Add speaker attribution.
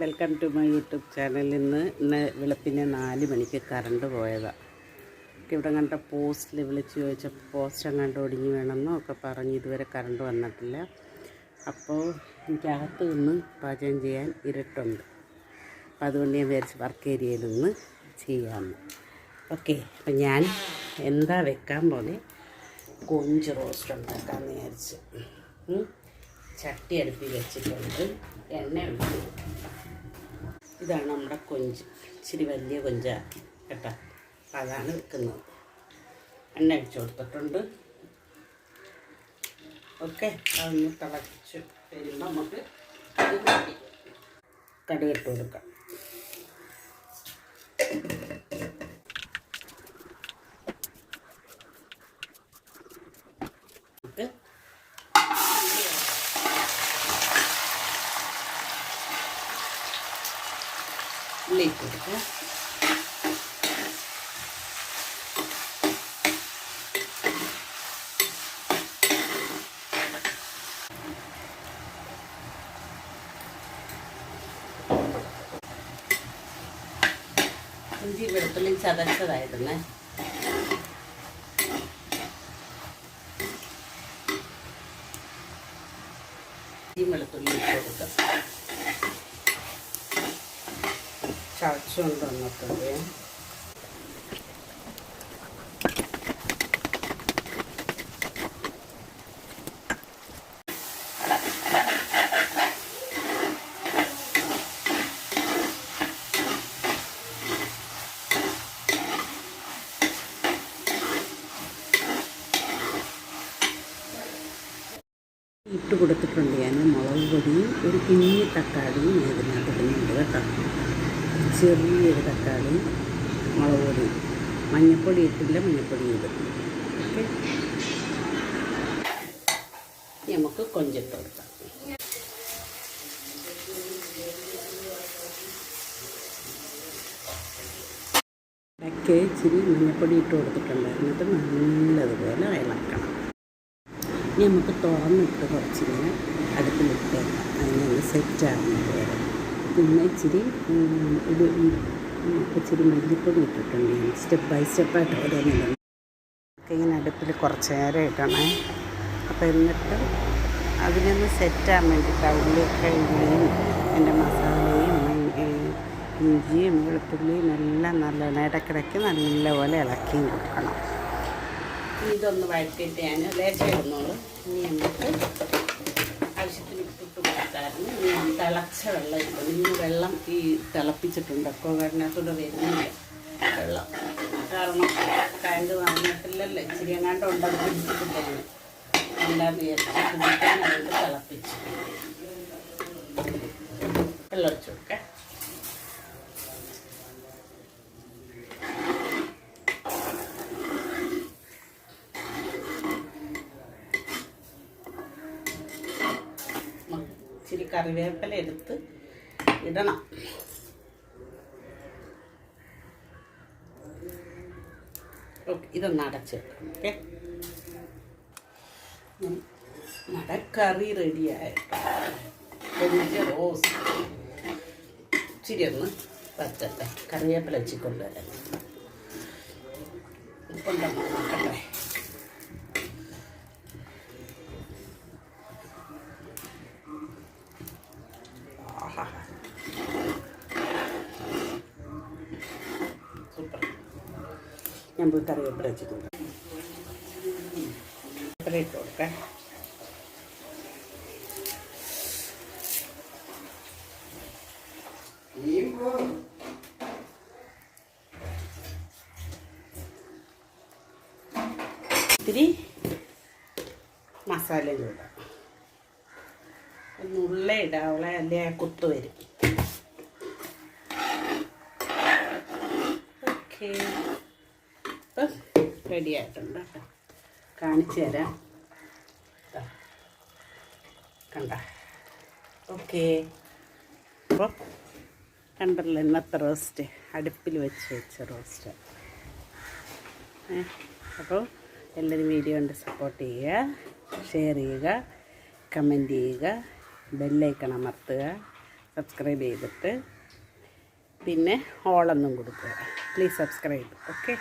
Speaker 1: Welcome to my YouTube ചാനലിൽ നിന്ന് ഇന്ന് വെളുപ്പിനെ നാല് മണിക്ക് കറണ്ട് പോയതാണ് ഇവിടെ കണ്ട പോസ്റ്റിൽ വിളിച്ച് ചോദിച്ച പോസ്റ്റ് എങ്ങാണ്ട് ഒടിഞ്ഞു വേണമെന്നോ ഒക്കെ പറഞ്ഞ്. ഇതുവരെ കറണ്ട് വന്നിട്ടില്ല. അപ്പോൾ എനിക്കകത്ത് നിന്ന് പാചകം ചെയ്യാൻ ഇരുട്ടുണ്ട്. അപ്പോൾ അതുകൊണ്ട് ഞാൻ വിചാരിച്ച് വർക്ക് ഏരിയയിൽ നിന്ന് ചെയ്യാമെന്ന് ഓക്കെ അപ്പം ഞാൻ എന്താ വെക്കാൻ പോലെ കൊഞ്ച് റോസ്റ്റ് ഉണ്ടാക്കാമെന്ന് വിചാരിച്ച്. ചട്ടി അടുപ്പിൽ വെച്ചിട്ടുണ്ട്. എണ്ണ ഒഴിച്ചു. ഇതാണ് നമ്മുടെ കൊഞ്ച്. ഇച്ചിരി വലിയ കൊഞ്ചാണ് കേട്ടോ. അപ്പം അതാണ് വെക്കുന്നത്. എണ്ണ ഒഴിച്ചു കൊടുത്തിട്ടുണ്ട്. ഓക്കെ അതൊന്ന് തിളച്ച് വരുമ്പോൾ നമുക്ക് കടുകിട്ട്. കൊടുക്കാം. ഉള്ളി കൊടുക്കുക കൊടുക്കാം ഇഞ്ചി വെളുത്തുള്ളി ചതച്ചതായിരുന്നു. ഈ വെളുത്തുള്ളി കൊടുക്കാം. ചതച്ചുകൊണ്ട് വന്നിട്ടുണ്ട് ഇട്ട് കൊടുത്തിട്ടുണ്ട് ഞാൻ മുളക് പൊടിയും ഒരു കുഞ്ഞി തക്കാളിയും ഇതിനകത്ത് ഇടുന്നുണ്ട് കേട്ടോ. ചെറിയൊരു തക്കാളി മുളക് പൊടി മഞ്ഞൾപ്പൊടി ഇട്ടില്ല മഞ്ഞൾപ്പൊടി ഇടും. ഓക്കെ? നമുക്ക് കൊഞ്ചിട്ട് കൊടുക്കാം. ഇടയ്ക്ക് ഇച്ചിരി മഞ്ഞൾപ്പൊടി ഇട്ട് കൊടുത്തിട്ടുണ്ട്. എന്നിട്ട് നല്ലതുപോലെ ഇളക്കണം. ഇനി നമുക്ക് തുറന്നിട്ട് കുറച്ചിങ്ങനെ അടുപ്പിലിട്ട് അതിനൊന്ന് സെറ്റാകുന്നത് വരെ പിന്നെ ഇച്ചിരി ഇത് ഇച്ചിരി മല്ലിപ്പൊടി ഇട്ടിട്ടുണ്ട് സ്റ്റെപ്പ് ബൈ സ്റ്റെപ്പായിട്ട് ഓരോന്നില്ല ഇങ്ങനെ അടുപ്പിൽ കുറച്ച് നേരം ഇടണേ. അപ്പോൾ എന്നിട്ട് അതിനൊന്ന് സെറ്റാൻ വേണ്ടിയിട്ട് ഉള്ളിയൊക്കെ ഉള്ളിയും എന്റെ മസാലയും ഇഞ്ചിയും വെളുത്തുള്ളിയും എല്ലാം നല്ലോണം ഇടയ്ക്കിടയ്ക്ക് നല്ലപോലെ ഇളക്കിയും കൊടുക്കണം. ഇതൊന്ന് വഴറ്റിയിട്ട് ഞാൻ ലേശം ഇടുന്നുള്ളൂ. ഇനി നമുക്ക് ആവശ്യത്തിന് ഇട്ടിട്ട് കൊടുത്തായിരുന്നു. ഇനി തിളച്ച വെള്ളം ഇട്ടു ഇന്ന് വെള്ളം ഈ തിളപ്പിച്ചിട്ടുണ്ട്. അക്കോ അതിനകത്തൂടെ വരുന്നില്ല വെള്ളം. കാരണം ടാങ്ക് വന്നിട്ടില്ലല്ലോ. ഇച്ചിരി എങ്ങാണ്ട് ഉണ്ടാക്കി പിടിച്ചിട്ടില്ല വിചാരിച്ച് അതുകൊണ്ട് വെള്ളം ഒഴിച്ചു കൊടുക്കാം ഇച്ചിരി കറിവേപ്പില എടുത്ത് ഇടണം. ഓക്കെ ഇതൊന്ന് അടച്ചിടണം ഓക്കെ? നമ്മുടെ കറി റെഡിയായ റോസ്. ഇച്ചിരി ഒന്ന് പറ്റട്ടെ കറിവേപ്പില വെച്ച് കൊണ്ടുവരാം. ഞാൻ പോയി കറിവേപ്പില വെച്ചിട്ടുണ്ട്. കറിവേപ്പില ഇട്ട് കൊടുക്കാം. ഇത്തിരി മസാല ഇടാം നുള്ള ഇടാവളെ അല്ലേ കുത്ത് വരും. ഓക്കെ. റെഡി ആയിട്ടുണ്ട് കേട്ടോ. കാണിച്ചു തരാം. കണ്ട. ഓക്കെ. അപ്പോൾ കണ്ടല്ലോ ഇന്നത്തെ റോസ്റ്റ്. അടുപ്പിൽ വെച്ച് വെച്ച റോസ്റ്റ്. അപ്പോൾ എല്ലാവരും വീഡിയോ കൊണ്ട് സപ്പോർട്ട് ചെയ്യുക ഷെയർ ചെയ്യുക കമന്റ് ചെയ്യുക ബെല്ലൈക്കൺ അമർത്തുക സബ്സ്ക്രൈബ് ചെയ്തിട്ട് പിന്നെ ഹോളൊന്നും കൊടുക്കുക. Please subscribe okay